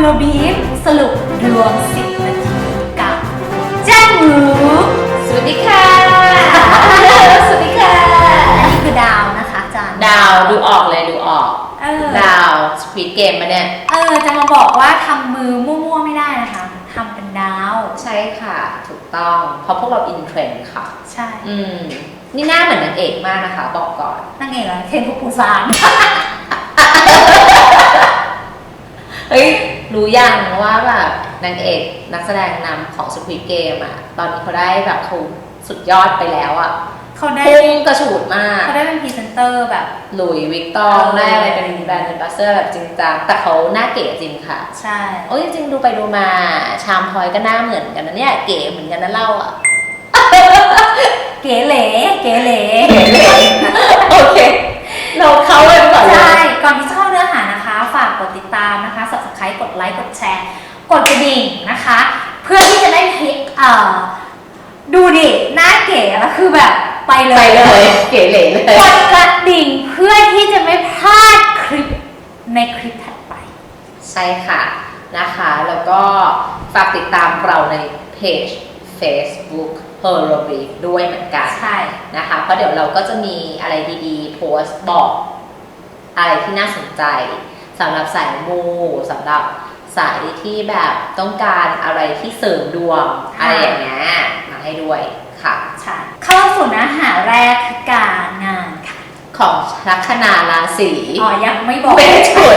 โลบีฟสรุปดวง10นาทีกับแจ้งหมูสวัสดีค่ะ สวัสดีค่ะอันนี้คือดาวนะคะอาจารย์ดาวดูออกเลยดูออก เออดาวสควิดเกมมาเนี่ย เออจะมาบอกว่าทำมือมั่วๆไม่ได้นะคะทำเป็นดาว ใช่ค่ะ ถูกต้อง เพราะพวกเราอินเทรนด์ค่ะ ใช่อืม นี่หน้าเหมือนนางเอกมากนะคะ บอกก่อน นั่นเองเหรอเทนพุปูซาน เฮ้ย รู้ยังว่าแบบนางเอกนักแสดงนำของสควิดเกมอะตอนนี้เขาได้แบบเขาสุดยอดไปแล้วอะเขาได้พุ่งกระฉูดมาก เขาได้เป็นพรีเซนเตอร์แบบ หลุยส์วิกตองเออได้อะไรเป็นแบรนด์บัสเซอร์แบบจริงจังแต่เขาหน้าเก๋จริงค่ะ ใช่โอ้ยจริงๆดูไปดูมาชามพลอยก็หน้าเหมือนกันนะเนี่ยเก๋เหมือนกันนะเล่าอะเก๋เหลเก๋เหลโอเค เราเข้าไปก่อนเลใช่ยก่อนที่จะเข้าเนื้อหานะคะ ฝากกดติดตามนะคะ subscribe กดไลค์ กดแชร์ กดกระดิ่งนะคะ เพื่อที่จะได้คลิกเอ่อดูดิ หน้าเก๋แล้วคือแบบไปเลย ไปเลย เก๋เหลเลย กดกระดิ่งเพื่อที่จะไม่พลาดคลิปในคลิปถัดไป ใช่ค่ะนะคะ แล้วก็ฝากติดตามเราในเพจ Facebook h o r o b r i f ด้วยเหมือนกันใช่นะคะ เพราะเดี๋ยวเราก็จะมีอะไรดีๆ โพสต์บอกอะไรที่น่าสนใจ สำหรับสายมูสำหรับสายที่แบบต้องการอะไรที่เสริมดวงค่ะอะไรอย่างเงี้ยมาให้ด้วยค่ะใช่เข้าสู่เนื้อหาแรกคือการงานค่ะ ของลัคนาราศีอ๋อยังไม่บอกเมถุน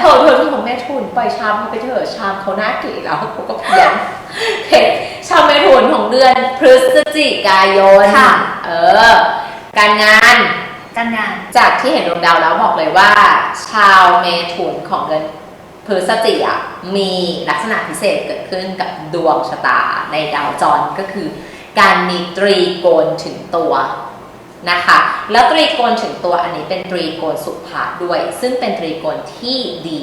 เธอเธอที่ของเมถุนปล่อยชามเขาไปเถอะชามเขาหน้าเก๋แล้วเขาก็เพี้ยนเห็นชาวเมถุนของเดือนพฤศจิกายนค่ะ เออ การงาน การงาน จากที่เห็นดวงดาวแล้วบอกเลยว่า ชาวเมถุนของเดือนพฤศจิกอะมีลักษณะพิเศษเกิดขึ้นกับดวงชะตาในดาวจรก็คือ การมีตรีโกณถึงตัวนะคะ แล้วตรีโกณถึงตัวอันนี้เป็นตรีโกณสุภาด้วย ซึ่งเป็นตรีโกณที่ดี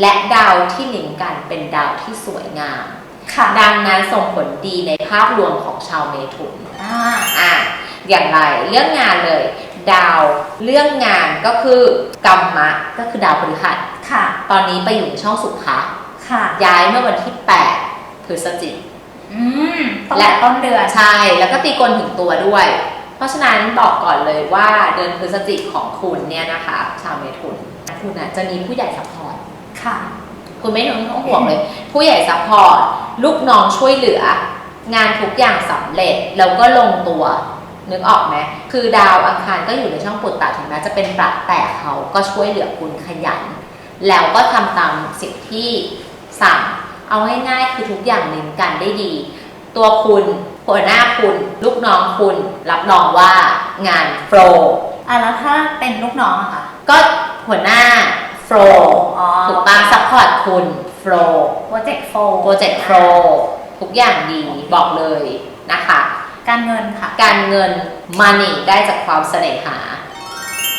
และดาวที่ลิงก์กันเป็นดาวที่สวยงามค่ะดังนั้นส่งผลดีในภาพรวมของชาวเมถุนอ่าอะอย่างไรเรื่องงานเลย ดาวเรื่องงานก็คือกรรมะก็คือดาวพฤหัสค่ะ ตอนนี้ไปอยู่ในช่องสุภะค่ะ ย้ายเมื่อวันที่ 8 พฤศจิกอืมตั้งแต่ต้นเดือนใช่ แล้วก็ตีกลถึงตัวด้วย เพราะฉะนั้นบอกก่อนเลยว่าเดือนพฤศจิกของคุณเนี่ยนะคะ ชาวเมถุนคุณนะจะมีผู้ใหญ่ซัพพอร์ตค่ะ คุณไม่ต้องห่วงเลย ผู้ใหญ่ซัพพอร์ตลูกน้องช่วยเหลือ งานทุกอย่างสำเร็จแล้วก็ลงตัว นึกออกไหมคือดาวอังคารก็อยู่ในช่องปุตตะถึงแม้จะเป็นปรักแต่เขาก็ช่วยเหลือคุณขยัน แล้วก็ทำตามสิ่งที่สั่งเอาง่ายๆคือทุกอย่างลิงก์กันได้ดี ตัวคุณหัวหน้าคุณ ลูกน้องคุณ รับรองว่างานโฟล์อะแล้วถ้าเป็นลูกน้องอะค่ะก็หัวหน้าโฟล์อ๋อถูกปางซัพพอร์ตคุณโฟล์โปรเจกต์โฟโปรเจกต์โฟทุกอย่างดีบอกเลยนะคะ การเงินค่ะ การเงิน money ได้จากความเสน่หา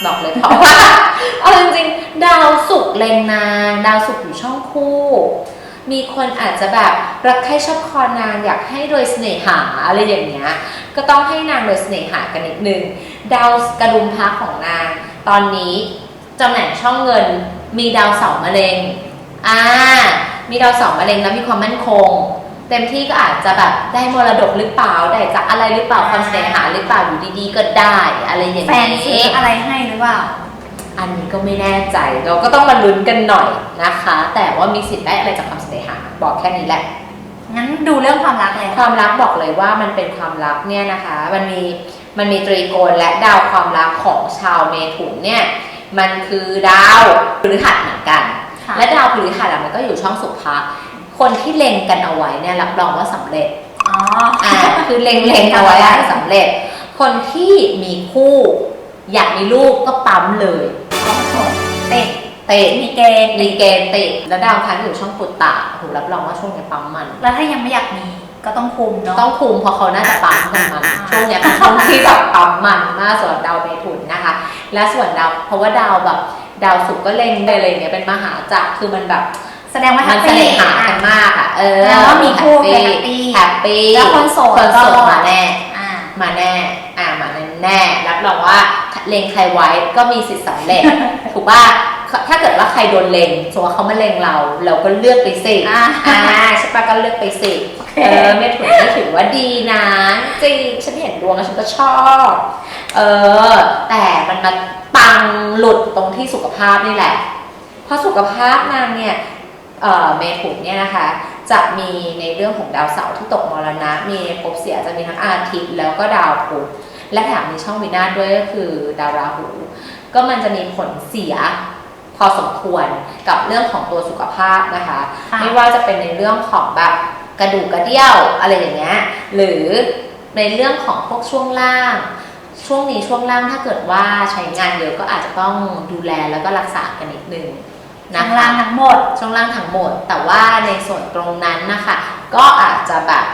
บอกเลยเพราะว่า เอาจริงๆ ดาวสุกร์เล็งนาง ดาวสุกร์อยู่ช่องคู่ มีคนอาจจะแบบรักใครชอบคอนางอยากให้โดยเสน่หาอะไรอย่างเงี้ย ก็ต้องให้นางโดยเสน่หากันนิดนึง ดาวกระดุมพระของนาง ตอนนี้ตำแหน่งช่องเงินมีดาวเสาร์มะเร็ง อ่า มีดาวเสาร์มะเร็งแล้วมีความมั่นคง เต็มที่ก็อาจจะแบบได้มรดกหรือเปล่าได้จากอะไรหรือเปล่าความเสน่หาหรือเปล่าอยู่ดีๆ ก็ได้อะไรอย่างแฟนซื้ออะไรให้หรือเปล่า อันนี้ก็ไม่แน่ใจเราก็ต้องมาลุ้นกันหน่อยนะคะ แต่ว่ามีสิทธิ์ได้อะไรจากความเสน่หาบอกแค่นี้แหละ งั้นดูเรื่องความรักเลยคค่ะ วามรักบอกเลยว่ามันเป็นความรักเนี่ยนะคะ มันมีมันมีตรีโกณและดาวความรักของชาวเมถุนเนี่ยมันคือดาวพฤหัสเหมือนกัน ค่ะ และดาวพฤหัสอะมันก็อยู่ช่องสุภะ คนที่เล็งกันเอาไว้เนี่ยรับรองว่าสำเร็จอ๋ออ่าคือเล็งเล็งเอาไว้อะสำเร็จ คนที่มีคู่ อยากมีลูกก็ปั๊มเลยโอ้โหเตะเตะมีเกณฑ์มีเกณฑ์ติดแล้วดาวอังคารอยู่ช่องปุตตะโอ้โหรับรองว่าช่วงนี้ปั๊มมัน แล้วถ้ายังไม่อยากมีก็ต้องคุมเนาะต้องคุมเพราะเขาน่าจะปั๊มกันมันอ่าช่วงเนี้ยเป็นช่วงที่แบบปั๊มมันมากสำหรับดาวเมถุนนะคะ และส่วนดาวเพราะว่าดาวแบบดาวศุกร์ก็เล็งไปอะไรอย่างเงี้ยเป็นมหาจักรคือมันแบบ แสดงว่าแฮมัปนเสปี้น่หากันมากอะเออแล้วว่ามีคู่แฮปปี้แฮปปี้แฮปปี้แล้วคนโสดคนโสดก็ มาแน่ อ่า มาแน่ อ่ามาแน่รับรองว่าเลงใครไว้ก็มีสิทธิ์สำเร็จ ถูกป่ะถ้าเกิดว่าใครโดนเล็งสมมติว่าเขามาเล็งเรา เราก็เลือกไปสิอ่าอ่าใช่ปะก็เลือกไปสิเออไม่ถือไม่ถือว่าดีนะจริงฉันเห็นดวงแล้วฉันก็ชอบ เออ แต่มันมาปังหลุดตรงที่สุขภาพนี่แหละ เพราะสุขภาพนางเนี่ย เอ่อเมถุนเนี่ยนะคะ จะมีในเรื่องของดาวเสาร์ที่ตกมรณะ มีภพเสียจะมีทั้งอาทิตย์แล้วก็ดาวพุธและแถมมีช่องวินาศด้วยก็คือดาวราหู ก็มันจะมีผลเสียพอสมควรกับเรื่องของตัวสุขภาพนะคะค่ะไม่ว่าจะเป็นในเรื่องของแบบกระดูกกระเดี่ยวอะไรอย่างเงี้ยหรือในเรื่องของพวกช่วงล่าง ช่วงนี้ช่วงล่างถ้าเกิดว่าใช้งานเยอะก็อาจจะต้องดูแลแล้วก็รักษากันนิดนึง นะข้างคะล่างทั้งหมด ช่วงล่างทั้งหมด แต่ว่าในส่วนตรงนั้นนะคะ ก็อาจจะแบบ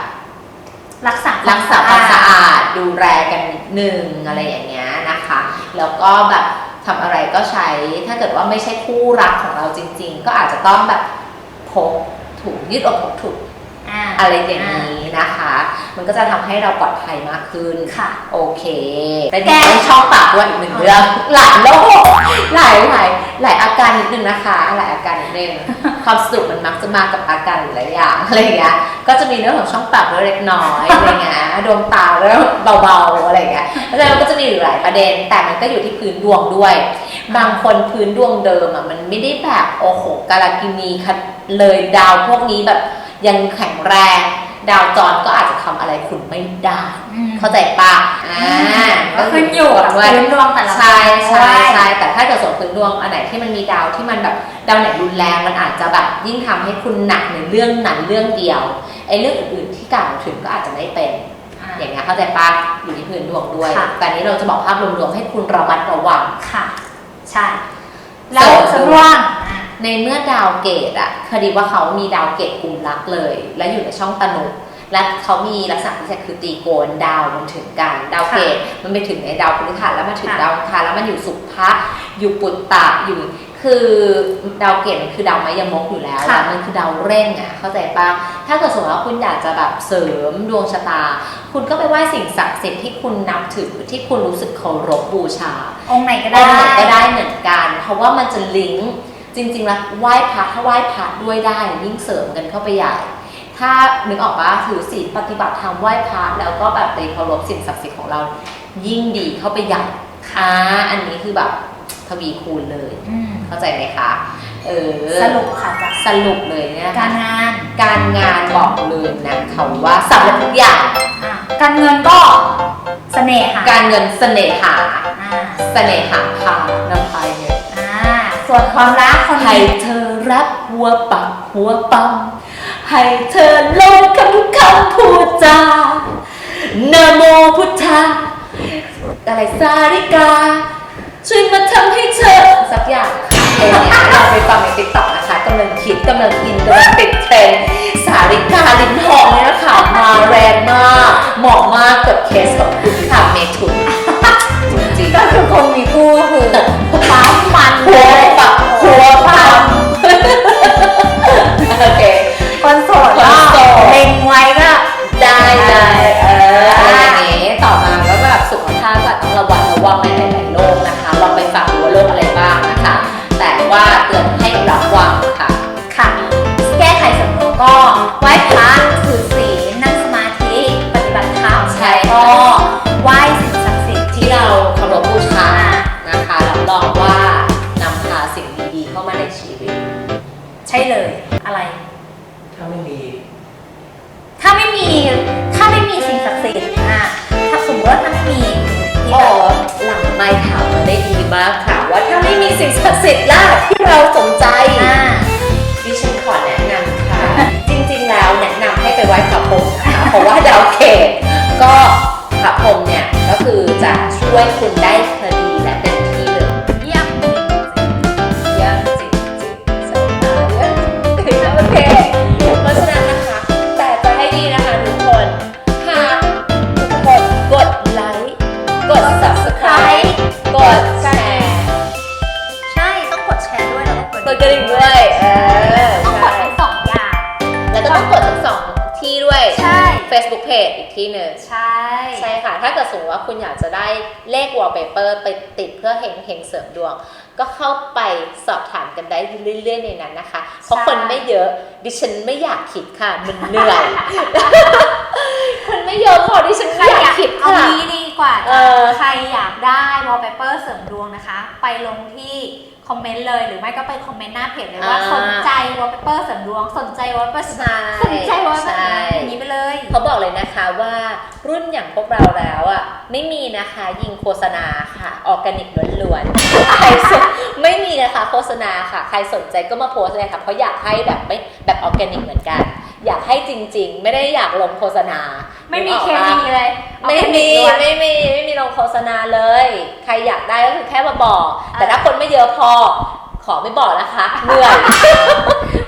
รักษารักษาความสะอาดดูแลกันนิดนึงอะไรอย่างเงี้ยนะคะ แล้วก็แบบทำอะไรก็ใช้ ถ้าเกิดว่าไม่ใช่คู่รักของเราจริง ๆ ก็อาจจะต้องแบบพกถุงยืดอกพกถุง อ่าอะไรอย่างนี้นะคะ มันก็จะทำให้เราปลอดภัยมากขึ้น ค่ะ โอเคเป็นแก้เรื่องช่องปากด้วยอีกหนึ่งเรื่องหลายโรคหลายหลายหลายอาการนิดนึงนะคะ หลายอาการนิดนึงความสุขมันมักจะมากับอาการหลายอย่างอะไรอย่างเงี้ย ก็จะมีเรื่องของช่องปากด้วยเล็กน้อยอะไรเงี้ย ดวงตาเรื่องเบาๆอะไรเงี้ยแล้วมันก็จะมีอยู่หลายประเด็น แต่มันก็อยู่ที่พื้นดวงด้วย บางคนพื้นดวงเดิมอะมันไม่ได้แบบโอ้โหกาลกินีคัดเลยดาวพวกนี้แบบ ยังแข็งแรง ดาวจรก็อาจจะทำอะไรคุณไม่ได้อืมเข้าใจปะอ่าก็ขึ้นอยู่กับด้วย พื้นดวงแต่ละใช่ใช่ด้วยใช่แต่ถ้าเกิดส่วนพื้นดวงอันไหนที่มันมีดาวที่มันแบบดาวไหนรุนแรงมันอาจจะแบบยิ่งทำให้คุณหนักในเรื่องนั้นเรื่องเดียวไอ้เรื่องอื่นๆที่กล่าวถึงก็อาจจะไม่เป็นอ่าอย่างเงี้ยเข้าใจปะอยู่ที่พื้นดวงด้วย ค่ะ แต่อันนี้เราจะบอกภาพรวมๆให้คุณระมัดระวัง ค่ะ ใช่ แล้วเสริม สำรวงอะ ในเมื่อดาวเกตอะคดีว่าเขามีดาวเกตกลุ่มรักเลย และอยู่ในช่องตนุและเขามีลักษณะพิเศษคือตีโกนดาวมันถึงกันดาวเกตมันไปถึงในดาวพฤหัสแล้วมาถึงค่ะดาวอังคารแล้วมันอยู่สุภะอยู่ปุตตะอยู่คือดาวเกตมันคือดาวไมยมกอยู่แล้วค่ะอะมันคือดาวเร่งอะเข้าใจปะถ้าเกิดสมมติว่าคุณอยากจะแบบเสริมดวงชะตา คุณก็ไปไหว้สิ่งศักดิ์สิทธิ์ที่คุณนับถือที่คุณรู้สึกเคารพบูชา องค์ไหนก็ได้ได้ก็ได้เหมือนกัน เพราะว่ามันจะลิงก์ จริงๆแล้วไหว้พระถ้าไหว้พระด้วยได้ยิ่งเสริมกันเข้าไปใหญ่ ถ้านึกออกปะถือศีลปฏิบัติธรรมไหว้พระแล้วก็แบบไปเคารพสิ่งศักดิ์สิทธิ์ของเรา ยิ่งดีเข้าไปใหญ่อ่าอันนี้คือแบบทวีคูณเลยอืมเข้าใจไหมคะเออสรุปค่ะจากสรุปเลยเนี่ยการงานการงานบอกเลยนะเขาว่าสำเร็จทุกอย่างอะการเงินก็เสน่หาการเงินเสน่หาอ่าเสน่หาพานำพายเงินอ่าส่ วนความรักคนให้นี้เธอรับหัวปักหัวปั๊มให้เธอลงคำทุกคำพูดจานะโมพุทธาอะไรสาริกา ช่วยมาทำให้เธอสักอย่างค่ะเพลงเนี้ยเราไปฟังในติ๊กต็อกนะคะกำลังคิดกำลังอินกำลังติดเทรนด์สาริกาลิ้นทองเนี่ยนะคะมาแรงมากเหมาะมากกับเคสของคุณค่ะเมทุนจริงๆ ก็คือคนมีคู่ก็คือ คน เกิดสมมติว่าคุณอยากจะได้เลข wallpaper ไปติดเพื่อเฮงเฮงเสริมดวง ก็เข้าไปสอบถามกันได้เรื่อยๆในนั้นนะคะ เพราะใช่คนไม่เยอะดิฉันไม่อยากคิดค่ะ มันเหนื่อยคนไม่เยอะพอดิฉันใครไม่อยากกอายคิคิดดเอาค่ะงี้ดีกว่าเอจ้ะอใครอยากได้วอลเปเปอร์เสริมดวงนะคะ ไปลงที่ คอมเมนต์เลยหรือไม่ก็ไปคอมเมนต์หน้าเพจเลยว่าอ่าสนใจวอลเปเปอร์เสริมดวงสนใจวอลเปเปอร์ใช่สนใจวอลเปเปอใช่ ร์อย่างนี้ไปเลยเขาบอกเลยนะคะว่ารุ่นอย่างพวกเราแล้วอะไม่มีนะคะยิงโฆษณาค่ะออร์แกนิกล้วนๆใครสนไม่มีนะคะโฆษณาค่ะ ใครสนใจก็มาโพสต์เลยค่ะเพราะอยากให้แบบไม่แบบออร์แกนิกเหมือนกัน อยากให้จริง ๆ ไม่ได้อยากลงโฆษณาไม่มีนึกเคออกปะมีเลยไม่มีเอาแค่ไม่มีไม่มีลงโฆษณาเลย ใครอยากได้ก็คือแค่มาบอกอ่าแต่ถ้าคนไม่เยอะพอขอไม่บอกนะคะเหนื่อย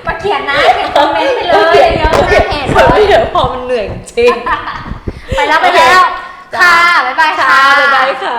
มาเขียนนะเขียนคอมเมนต์ไปเลยเยอะๆหน้าเพจคนเลไม่ยเยอะพอมันเหนื่อยจริงไปแล้วไปแล้วจ้ะค่ะบ๊ายบายค่ะบ๊ายบายค่ะ